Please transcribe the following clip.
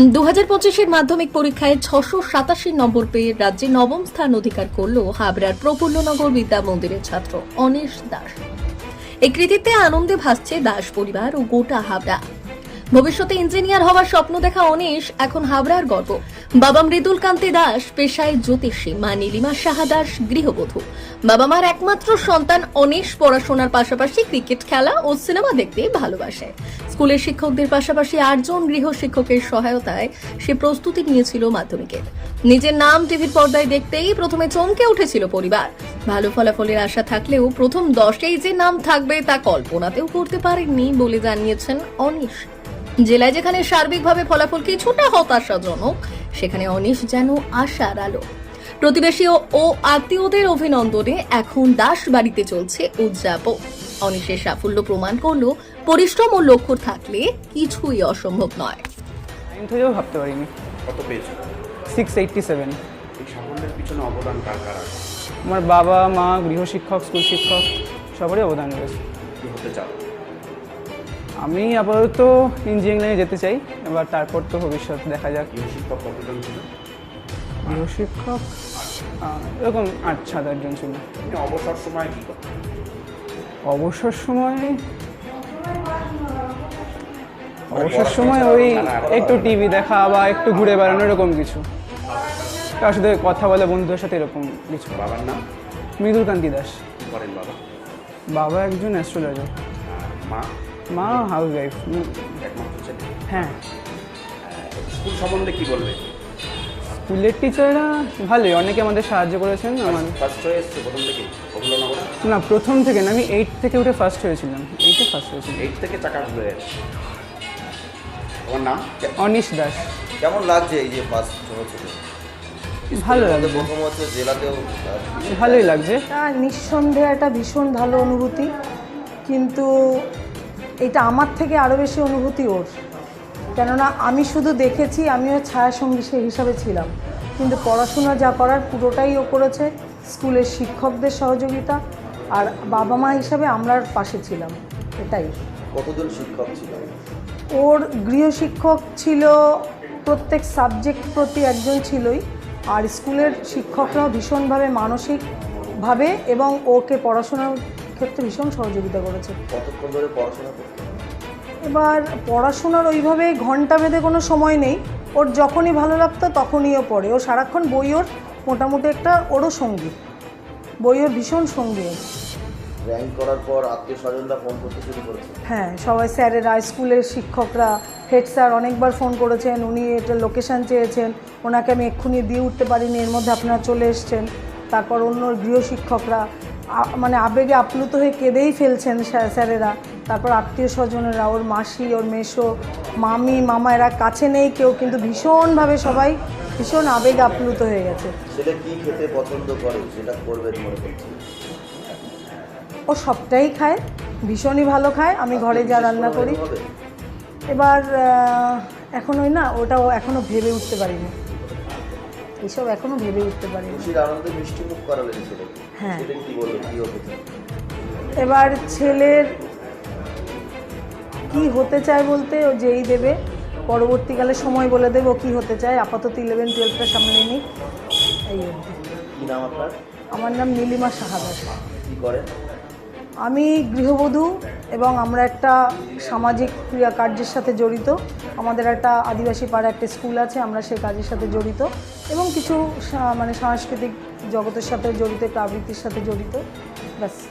দু হাজার পঁচিশের মাধ্যমিক পরীক্ষায় ছশো সাতাশি নম্বর পেয়ে রাজ্যে নবম স্থান অধিকার করল হাবড়ার প্রফুল্লনগর বিদ্যা মন্দিরের ছাত্র অনিশ দাস। এই কৃতিত্বে আনন্দে ভাসছে দাস পরিবার ও গোটা হাবড়া। ভবিষ্যতে ইঞ্জিনিয়ার হওয়ার স্বপ্ন দেখা অনিশ, এখন হাবড়ার গর্ব। বাবা মৃদুল কান্তি দাস, পেশায় জ্যোতিষী মা নীলিমা সাহা দাস, গৃহবধূ। বাবা মার একমাত্র সন্তান অনিশ, পড়াশোনার পাশাপাশি ক্রিকেট খেলা ও সিনেমা দেখতে ভালোবাসে। স্কুলের শিক্ষকদের পাশাপাশি আটজন গৃহ শিক্ষকের সহায়তায় সে প্রস্তুতি নিয়েছিল মাধ্যমিকের নিজের নাম টিভির পর্দায় দেখতেই প্রথমে চমকে উঠেছিল পরিবার। ভালো ফলাফলের আশা থাকলেও প্রথম দশেই যে নাম থাকবে তা কল্পনাতেও করতে পারেননি বলে জানিয়েছেন অনিশ। জেলায় যেখানে সার্বিকভাবে ফলাফল কিছুটা হতাশাজনক, সেখানে অনিশ যেন আশার আলো। প্রতিবেশী ও- আত্মীয়দের অভিনন্দনে এখন দাস বাড়িতে চলছে উদযাপন। অনিশের সাফল্য প্রমাণ করল পরিশ্রম ও লক্ষ্য থাকলে কিছুই অসম্ভব নয়। থেকেও ভাবতে পারিনি। কত পেয়েছ? সিক্স এইটটি সেভেন এই সাফল্যের পিছনে অবদান কার কার আছে? আমার বাবা মা গৃহশিক্ষক স্কুল শিক্ষক সবারই অবদান রয়েছে। কি হতে চাও? আমি আপাতত ইঞ্জিনিয়ারিং লাইনে যেতে চাই এবার তারপর তো ভবিষ্যৎ দেখা যাক। গৃহ শিক্ষক কতজন ছিল? গৃহশিক্ষক? এরকম আট সাত আটজন ছিল। তুমি অবসর সময় কি অবসর সময় অবসর সময় ওই একটু টিভি দেখা বা একটু ঘুরে বেড়ানো এরকম কিছু। কার সাথে কথা বলে বন্ধুদের সাথে এরকম কিছু। বাবার নাম? মৃদুল কান্তি দাস বাবা? বাবা একজন অ্যাস্ট্রোলজার মা? মা হাউস ওয়াইফ হ্যাঁ। স্কুল সম্বন্ধে কি বলবে? স্কুলের টিচাররা ভালোই অনেকে আমাদের সাহায্য করেছেন আমার ফার্স্ট হয়ে এসছে প্রথম থেকে? অভিনগরে না প্রথম থেকে না আমি এইট থেকে উঠে ফার্স্ট হয়েছিলাম। এইটে ফার্স্ট হয়েছিলাম। এইট থেকে চাকা ঘুরে যাচ্ছে তোমার নাম? অনিশ দাস। কেমন লাগছে এই যে ফার্স্ট হচ্ছে ভালো লাগছে। জেলাতেও ভালোই লাগছে। নিঃসন্দেহে একটা ভীষণ ভালো অনুভূতি কিন্তু এটা আমার থেকে আরও বেশি অনুভূতি ওর। কেননা আমি শুধু দেখেছি আমিও ছায়াসঙ্গী সে হিসাবে ছিলাম। কিন্তু পড়াশোনা যা করার পুরোটাই ও করেছে স্কুলের শিক্ষকদের সহযোগিতা আর বাবা মা হিসাবে আমরার পাশে ছিলাম এটাই। কতজন শিক্ষক ছিল? ওর গৃহশিক্ষক ছিল প্রত্যেক সাবজেক্ট প্রতি একজন ছিলই আর স্কুলের শিক্ষকরাও ভীষণভাবে মানসিকভাবে এবং ওকে পড়াশোনার ক্ষেত্রে ভীষণ সহযোগিতা করেছে। কতক্ষণ ধরে পড়াশোনা করতে এবার পড়াশোনার ওইভাবে ঘণ্টা ভেদে কোনো সময় নেই। ওর যখনই ভালো লাগতো তখনই ও পড়ে। ও সারাক্ষণ বই ওর মোটামুটি একটা ওরও সঙ্গী। বই ওর ভীষণ সঙ্গী। র্যাঙ্ক করার পর আত্মীয় স্বজনরা ফোন করতে শুরু করেছে। হ্যাঁ সবাই স্যারেরা স্কুলের শিক্ষকরা হেড স্যার অনেকবার ফোন করেছেন উনি এটা লোকেশান চেয়েছেন ওনাকে আমি এক্ষুনি দিয়ে উঠতে পারিনি এর মধ্যে আপনারা চলে এসছেন। তারপর অন্য গৃহশিক্ষকরা আ- মানে আবেগে আপ্লুত হয়ে কেঁদেই ফেলছেন স্যার- স্যারেরা। তারপর আত্মীয় স্বজনেরা ওর মাসি ওর মেসো মামি মামা এরা কাছে নেই কেউ কিন্তু ভীষণভাবে সবাই ভীষণ আবেগ আপ্লুত হয়ে গেছে। ছেলে কি খেতে পছন্দ করে সেটা করছি ও সবটাই খায় ভীষণই ভালো খায় আমি ঘরে যা রান্না করি। এবার এখন ওই না ওটাও এখনও ভেবে উঠতে পারিনি। এসব এখনও ভেবে উঠতে পারিনি। হ্যাঁ। এবার ছেলের কি হতে চায় বলতে ও যেই দেবে পরবর্তীকালে সময় বলে দেবে কী হতে চায়। আপাতত ইলেভেন টুয়েলভটা সামনে নিই এই অবধি নাম আপনার? আমার নাম নীলিমা কি করেন? আমি গৃহবধূ এবং আমরা একটা সামাজিক ক্রিয়া কার্যের সাথে জড়িত। আমাদের একটা আদিবাসী পাড়া একটা স্কুল আছে আমরা সেই কাজের সাথে জড়িত। এবং কিছু মানে সাংস্কৃতিক জগতের সাথে জড়িত একটা আবৃত্তির সাথে জড়িত। ব্যাস।